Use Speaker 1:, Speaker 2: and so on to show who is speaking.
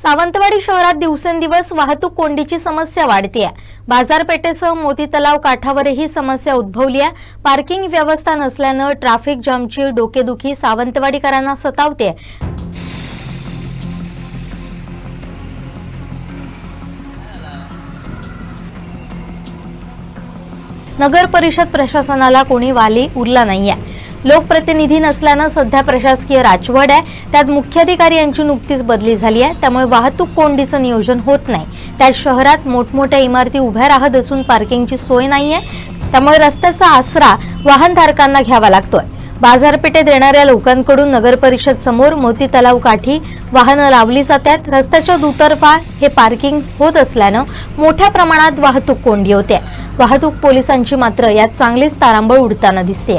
Speaker 1: सावंतवाडी शहरात दिवसेंदिवस वाहतूक कोंडीची समस्या वाढतीये. बाजारपेठेसह मोती तलाव काठावरही समस्या उद्भवली आहे पार्किंग व्यवस्था नसल्यानं ट्रॅफिक जामची डोकेदुखी सावंतवाडीकरांना सतावते नगर परिषद प्रशासनाला कोणी वाली उरला नाहीये. लोकप्रतिनिधी नसल्यानं सध्या प्रशासकीय राजवड आहे. त्यात मुख्याधिकारी यांची नुकतीच बदली झाली आहे. त्यामुळे वाहतूक कोंडीचं नियोजन होत नाही. त्यात शहरात मोठमोठ्या इमारती उभ्या राहत असून पार्किंगची सोय नाही आहे त्यामुळे रस्त्याचा आसरा वाहनधारकांना घ्यावा लागतोय. बाजारपेठेत येणाऱ्या लोकांकडून नगर परिषद समोर मोती तलाव काठी वाहनं लावली जातात. रस्त्याच्या दुतर्फा हे पार्किंग होत असल्यानं मोठ्या प्रमाणात वाहतूक कोंडी होते. वाहतूक पोलिसांची मात्र यात चांगलीच तारांबळ उडताना दिसते